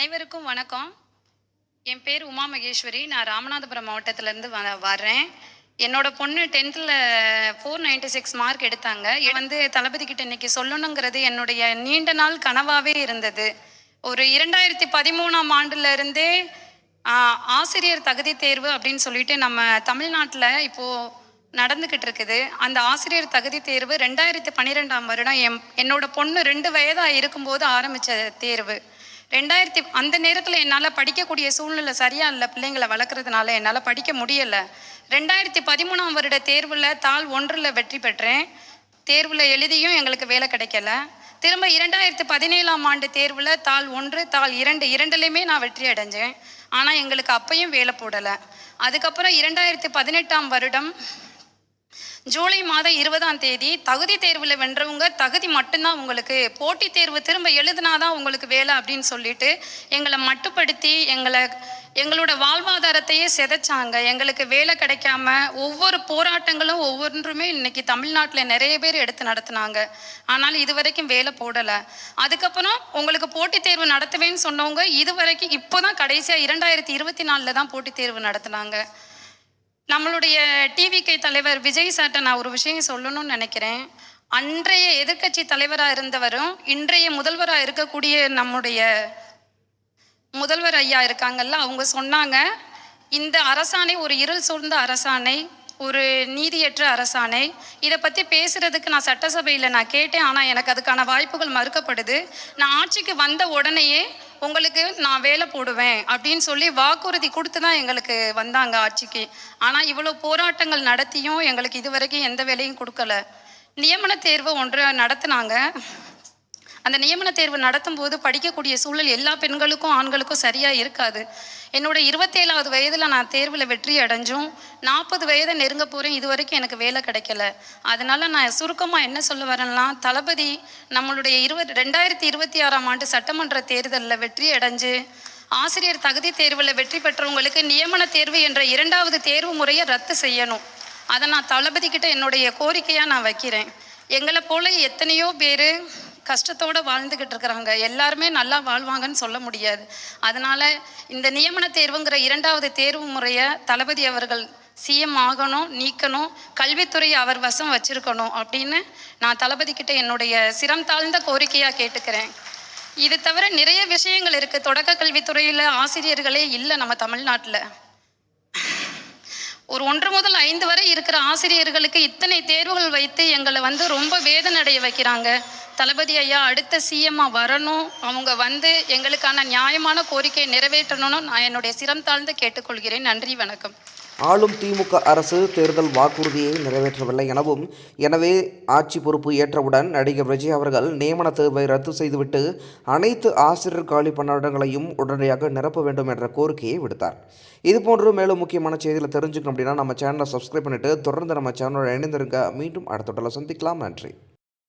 அனைவருக்கும் வணக்கம். என் பேர் உமா மகேஸ்வரி. நான் ராமநாதபுரம் மாவட்டத்திலேருந்து வ வர்றேன். என்னோட பொண்ணு டென்த்தில் ஃபோர் நைன்டி சிக்ஸ் மார்க் எடுத்தாங்க. இது வந்து தளபதி கிட்ட இன்னைக்கு சொல்லணுங்கிறது என்னுடைய நீண்ட நாள் கனவாகவே இருந்தது. ஒரு இரண்டாயிரத்தி பதிமூணாம் ஆண்டுல இருந்தே ஆசிரியர் தகுதி தேர்வு அப்படின்னு சொல்லிட்டு நம்ம தமிழ்நாட்டில் இப்போது நடந்துக்கிட்டு இருக்குது. அந்த ஆசிரியர் தகுதி தேர்வு ரெண்டாயிரத்தி பன்னிரெண்டாம் வருடம் என் என்னோட பொண்ணு ரெண்டு வயதாக இருக்கும்போது ஆரம்பித்த தேர்வு. ரெண்டாயிரத்தி அந்த நேரத்தில் என்னால் படிக்கக்கூடிய சூழ்நிலை சரியாக இல்லை பிள்ளைங்களை வளர்க்குறதுனால என்னால் படிக்க முடியலை. ரெண்டாயிரத்தி பதிமூணாம் வருட தேர்வில் தாள் ஒன்றில் வெற்றி பெற்றேன். தேர்வில் எழுதியும் எங்களுக்கு வேலை கிடைக்கல. திரும்ப இரண்டாயிரத்தி பதினேழாம் ஆண்டு தேர்வில் தாள் ஒன்று தாள் இரண்டு இரண்டுலேயுமே நான் வெற்றி அடைஞ்சேன். ஆனால் எங்களுக்கு அப்பையும் வேலை போடலை. அதுக்கப்புறம் இரண்டாயிரத்தி பதினெட்டாம் வருடம் ஜூலை மாதம் இருபதாம் தேதி தகுதி தேர்வில் வென்றவங்க தகுதி மட்டும்தான் உங்களுக்கு. போட்டித் தேர்வு திரும்ப எழுதினாதான் உங்களுக்கு வேலை அப்படின்னு சொல்லிட்டு எங்களை மட்டுப்படுத்தி எங்களை எங்களோட வாழ்வாதாரத்தையே சிதைச்சாங்க. எங்களுக்கு வேலை கிடைக்காம ஒவ்வொரு போராட்டங்களும் ஒவ்வொன்றுமே இன்னைக்கு தமிழ்நாட்டில் நிறைய பேர் எடுத்து நடத்துனாங்க. ஆனால் இது வரைக்கும் வேலை போடலை. அதுக்கப்புறம் உங்களுக்கு போட்டித் தேர்வு நடத்துவேன்னு சொன்னவங்க இது வரைக்கும் இப்போ தான் கடைசியாக இரண்டாயிரத்தி இருபத்தி நாலில் தான் போட்டித் தேர்வு நடத்துனாங்க. நம்மளுடைய டிவிகே தலைவர் விஜய் சார்ட்ட நான் ஒரு விஷயம் சொல்லணும்னு நினைக்கிறேன். அன்றைய எதிர்க்கட்சி தலைவராக இருந்தவரும் இன்றைய முதல்வராக இருக்கக்கூடிய நம்முடைய முதல்வர் ஐயா இருக்காங்கல்ல அவங்க சொன்னாங்க இந்த அரசாணை ஒரு இருள் சூழ்ந்த அரசாணை ஒரு நீதியற்ற அரசாணை. இதை பற்றி பேசுகிறதுக்கு நான் சட்டசபையில் நான் கேட்டேன் ஆனால் எனக்கு அதுக்கான வாய்ப்புகள் மறுக்கப்படுது. நான் ஆட்சிக்கு வந்த உடனேயே உங்களுக்கு நான் வேலை போடுவேன் அப்படின்னு சொல்லி வாக்குறுதி கொடுத்து தான் எங்களுக்கு வந்தாங்க ஆட்சிக்கு. ஆனால் இவ்வளோ போராட்டங்கள் நடத்தியும் எங்களுக்கு இது வரைக்கும் எந்த வேலையும் கொடுக்கல. நியமன தேர்வு ஒன்று நடத்துனாங்க. அந்த நியமன தேர்வு நடத்தும் போது படிக்கக்கூடிய சூழல் எல்லா பெண்களுக்கும் ஆண்களுக்கும் சரியாக இருக்காது. என்னோட இருபத்தேழாவது வயதில் நான் தேர்வில் வெற்றி அடைஞ்சும் நாற்பது வயதை நெருங்க போகிறேன் இது வரைக்கும் எனக்கு வேலை கிடைக்கல. அதனால் நான் சுருக்கமாக என்ன சொல்ல வரேன்னா தளபதி நம்மளுடைய இருபது ரெண்டாயிரத்தி இருபத்தி ஆறாம் ஆண்டு சட்டமன்ற தேர்தலில் வெற்றி அடைஞ்சு ஆசிரியர் தகுதி தேர்வில் வெற்றி பெற்றவங்களுக்கு நியமன தேர்வு என்ற இரண்டாவது தேர்வு முறையை ரத்து செய்யணும். அதை நான் தளபதி கிட்ட என்னுடைய கோரிக்கையாக நான் வைக்கிறேன். எங்களை போல எத்தனையோ பேர் கஷ்டத்தோடு வாழ்ந்துக்கிட்டு இருக்கிறாங்க. எல்லாருமே நல்லா வாழ்வாங்கன்னு சொல்ல முடியாது. அதனால் இந்த நியமன தேர்வுங்கிற இரண்டாவது தேர்வு முறையை தளபதி அவர்கள் சிஎம் ஆகணும் நீக்கணும் கல்வித்துறையை அவர் வசம் வச்சுருக்கணும் அப்படின்னு நான் தளபதி கிட்ட என்னுடைய சிரம் தாழ்ந்த கோரிக்கையாக கேட்டுக்கிறேன். இது தவிர நிறைய விஷயங்கள் இருக்குது தொடக்க கல்வித்துறையில் ஆசிரியர்களே இல்லை நம்ம தமிழ்நாட்டில். ஒரு ஒன்று முதல் ஐந்து வரை இருக்கிற ஆசிரியர்களுக்கு இத்தனை தேர்வுகள் வைத்து எங்களை வந்து ரொம்ப வேதனை அடைய வைக்கிறாங்க. தளபதி ஐயா அடுத்த சிஎம்மா வரணும். அவங்க வந்து எங்களுக்கான நியாயமான கோரிக்கையை நிறைவேற்றணும்னு நான் என்னுடைய சிரம் தாழ்ந்து கேட்டுக்கொள்கிறேன். நன்றி வணக்கம். ஆளும் திமுக அரசு தேர்தல் வாக்குறுதியை நிறைவேற்றவில்லை எனவும் எனவே ஆட்சி பொறுப்பு ஏற்றவுடன் நடிகர் விஜய் அவர்கள் நியமன தேர்வை ரத்து செய்துவிட்டு அனைத்து ஆசிரியர் காலி பணியிடங்களையும் உடனடியாக நிரப்ப வேண்டும் என்ற கோரிக்கையை விடுத்தார். இதுபோன்று மேலும் முக்கியமான செய்திகளை தெரிஞ்சுக்கணும் அப்படின்னா நம்ம சேனலை சப்ஸ்கிரைப் பண்ணிட்டு தொடர்ந்து நம்ம சேனலோட இணைந்திருங்க. மீண்டும் அடுத்த சந்திக்கலாம். நன்றி.